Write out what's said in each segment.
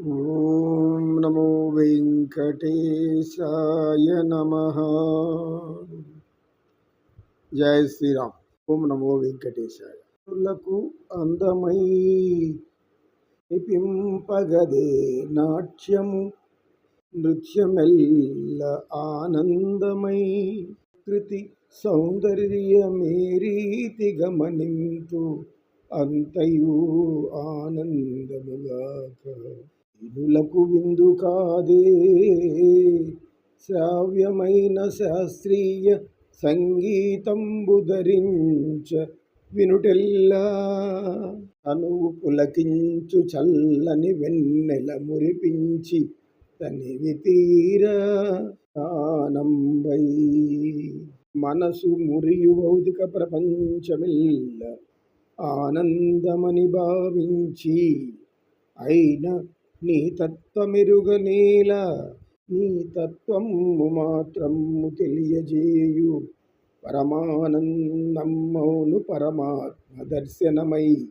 ఓం నమో వెంకటేశాయ నమ. జయ శ్రీరామ్. ఓం నమో వెంకటేశాయ. లకు అందమై పింపగదే నాట్యము నృత్యమెల్ల ఆనందమై. కృతి సౌందర్య మేరీతి గమనింతు అంతయు ఆనందముగా వినులకు విందు కాదే. శ్రావ్యమైన శాస్త్రీయ సంగీతంబు ధరించ వినుటెల్లా. తనువు పులకించు చల్లని వెన్నెల మురిపించి తనివి తీర ఆనంబై మనసు మురియు భౌతిక ప్రపంచమిల్ల ఆనందమని భావించి అయిన నీ తత్వమెరుగనేల నీ తత్వము మాత్రము తెలియజేయు. పరమానందమ్మౌను పరమాత్మ దర్శనమై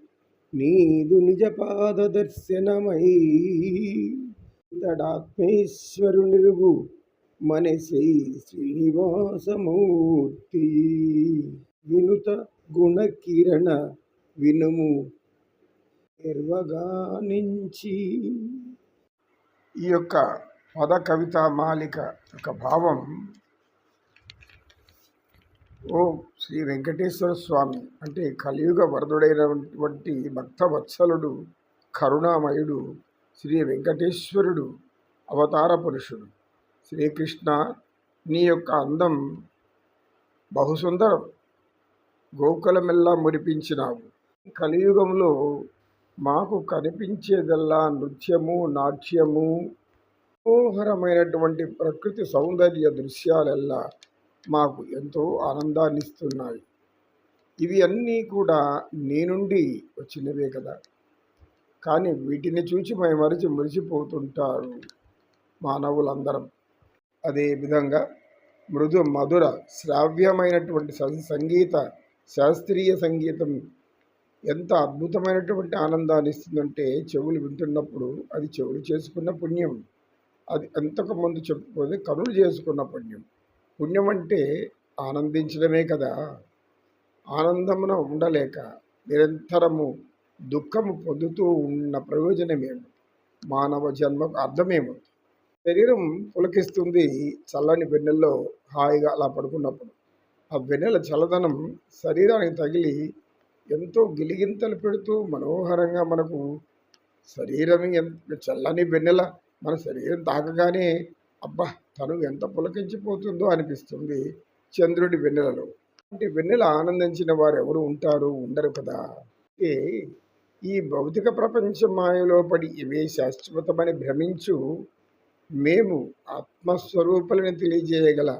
నీదు నిజపాద దర్శనమై. ఇతడాత్మేశ్వరునిరుగు మనసి శ్రీనివాసమూర్తి. వినుత గుణకిరణ వినుము నిర్వగానించి ఈ యొక్క పద కవిత మాలిక యొక్క భావం ఓ శ్రీ వెంకటేశ్వర స్వామి అంటే కలియుగ వరదుడైనటువంటి భక్తవత్సలుడు కరుణామయుడు శ్రీ వెంకటేశ్వరుడు అవతార పురుషుడు. శ్రీకృష్ణ నీ యొక్క అందం బహుసుందరం గోకులమెల్లా మురిపించినావు. కలియుగంలో మాకు కనిపించేదల్లా నృత్యము నాట్యము మనోహరమైనటువంటి ప్రకృతి సౌందర్య దృశ్యాలెల్లా మాకు ఎంతో ఆనందాన్ని ఇస్తున్నాయి ఇవి అన్నీ కూడా నీ నుండి వచ్చినవే కదా. కానీ వీటిని చూచి మై మరిచి మురిసిపోతుంటారు మానవులందరం. అదే విధంగా మృదు మధుర శ్రావ్యమైనటువంటి సంగీత శాస్త్రీయ సంగీతం ఎంత అద్భుతమైనటువంటి ఆనందాన్ని ఇస్తుందంటే చెవులు వింటున్నప్పుడు అది చెవులు చేసుకున్న పుణ్యం. అది అంతకు ముందు చెప్పుకోదు కనులు చేసుకున్న పుణ్యం. పుణ్యం అంటే ఆనందించడమే కదా. ఆనందమున ఉండలేక నిరంతరము దుఃఖము పొందుతూ ఉన్న ప్రయోజనమేమి? మానవ జన్మకు అర్థమేమవుతుంది శరీరం పులకిస్తుంది చల్లని వెన్నెల్లో హాయిగా అలా పడుకున్నప్పుడు. ఆ వెన్నెల చల్లదనం శరీరానికి తగిలి ఎంతో గిలిగింతలు పెడుతూ మనోహరంగా మనకు శరీరం ఎంత చల్లని వెన్నెల మన శరీరం తాకగానే అబ్బా తను ఎంత పులకించిపోతుందో అనిపిస్తుంది చంద్రుడి వెన్నెలలో. అంటే వెన్నెల ఆనందించిన వారు ఎవరు ఉంటారు ఉండరు కదా. అంటే ఈ భౌతిక ప్రపంచ మాయలో పడి ఇవే శాశ్వతమని భ్రమించు మేము ఆత్మస్వరూపులను తెలియజేయగల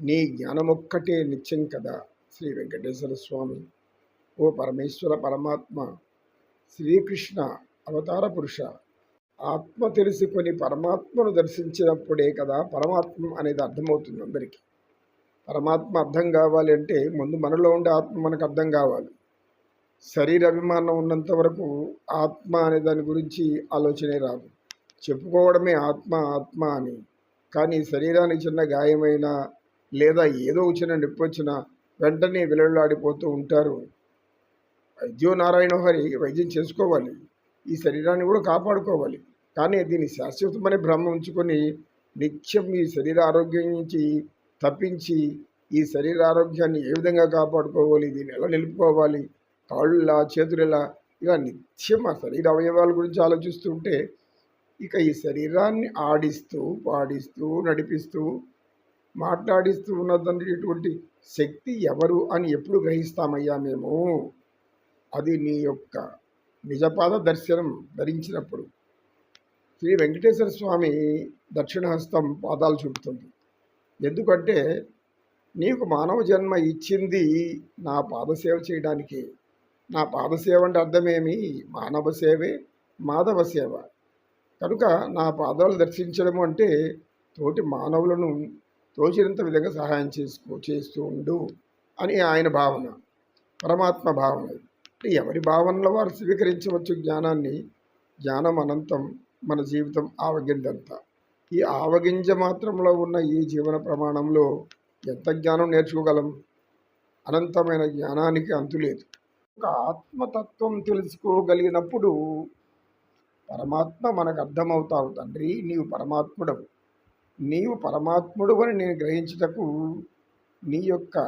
నీ జ్ఞానమొక్కటే నిత్యం కదా శ్రీ వెంకటేశ్వర స్వామి. ఓ పరమేశ్వర పరమాత్మ శ్రీకృష్ణ అవతార పురుష. ఆత్మ తెలుసుకొని పరమాత్మను దర్శించినప్పుడే కదా పరమాత్మ అనేది అర్థమవుతుంది అందరికీ. పరమాత్మ అర్థం కావాలి అంటే ముందు మనలో ఉండే ఆత్మ మనకు అర్థం కావాలి. శరీర అభిమానం ఉన్నంత వరకు ఆత్మ అనే దాని గురించి ఆలోచనే రాదు. చెప్పుకోవడమే ఆత్మ ఆత్మ అని. కానీ శరీరానికి చిన్న గాయమైనా లేదా ఏదో చిన్న నొప్పి వచ్చినా వెంటనే విలలాడిపోతూ ఉంటారు. జీవనారాయణ నారాయణ హరి వైద్యం చేసుకోవాలి. ఈ శరీరాన్ని కూడా కాపాడుకోవాలి. కానీ దీన్ని శాశ్వతమనే భ్రమ ఉంచుకొని నిత్యం ఈ శరీర ఆరోగ్యం నుంచి తప్పించి ఈ శరీర ఆరోగ్యాన్ని ఏ విధంగా కాపాడుకోవాలి దీన్ని ఎలా నిలుపుకోవాలి కాళ్ళ చేతులలా ఇలా నిత్యం ఆ శరీర అవయవాల గురించి ఆలోచిస్తుంటే ఇక ఈ శరీరాన్ని ఆడిస్తూ పాడిస్తూ నడిపిస్తూ మాట్లాడిస్తూ ఉన్నటువంటి శక్తి ఎవరు అని ఎప్పుడు గ్రహిస్తామయ్యా మేము? అది నీ యొక్క నిజపాద దర్శనం ధరించినప్పుడు శ్రీ వెంకటేశ్వర స్వామి దక్షిణహస్తం పాదాలు చూపుతుంది. ఎందుకంటే నీకు మానవ జన్మ ఇచ్చింది నా పాదసేవ చేయడానికి. నా పాదసేవ అంటే అర్థమేమి? మానవ సేవే మాధవ సేవ. కనుక నా పాదాలు దర్శించడం అంటే తోటి మానవులను తోచినంత విధంగా సహాయం చేసుకో చేస్తూ ఉండు అని ఆయన భావన పరమాత్మ భావన ఎవరి భావనలో వారు స్వీకరించవచ్చు జ్ఞానాన్ని? జ్ఞానం అనంతం మన జీవితం ఆవగింజంతా ఈ ఆవగింజ మాత్రంలో ఉన్న ఈ జీవన ప్రమాణంలో ఎంత జ్ఞానం నేర్చుకోగలం? అనంతమైన జ్ఞానానికి అంతులేదు ఒక ఆత్మతత్వం తెలుసుకోగలిగినప్పుడు పరమాత్మ మనకు అర్థమవుతావు తండ్రి నీవు పరమాత్ముడవు. నీవు పరమాత్ముడు అని నేను గ్రహించుటకు నీ యొక్క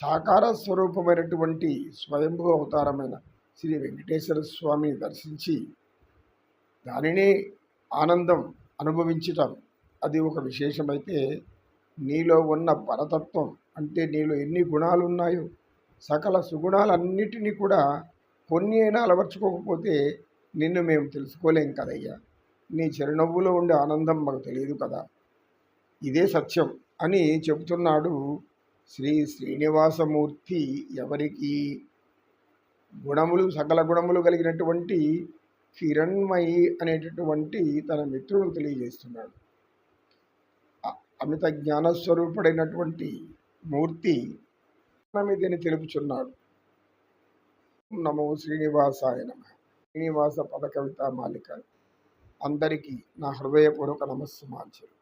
సాకార స్వరూపమైనటువంటి స్వయంభూ అవతారమైన శ్రీ వెంకటేశ్వర స్వామిని దర్శించి దానినే ఆనందం అనుభవించటం అది ఒక విశేషమైతే నీలో ఉన్న పరతత్వం అంటే నీలో ఎన్ని గుణాలు ఉన్నాయో సకల సుగుణాలన్నిటినీ కూడా కొన్ని అయినా అలవర్చుకోకపోతే నిన్ను మేము తెలుసుకోలేం కదయ్యా. నీ చిరునవ్వులో ఉండే ఆనందం మాకు తెలియదు కదా. ఇదే సత్యం అని చెబుతున్నాడు శ్రీ శ్రీనివాసమూర్తి ఎవరికి గుణములు సకల గుణములు కలిగినటువంటి కిరణ్మయి అనేటటువంటి తన మిత్రుడు తెలియజేస్తున్నాడు. అమిత జ్ఞానస్వరూపుడైనటువంటి మూర్తి ఇదని తెలుపుచున్నాడు. నమో శ్రీనివాసాయ నమ. శ్రీనివాస పద కవిత మాలిక. అందరికీ నా హృదయపూర్వక నమస్సుమాంచలు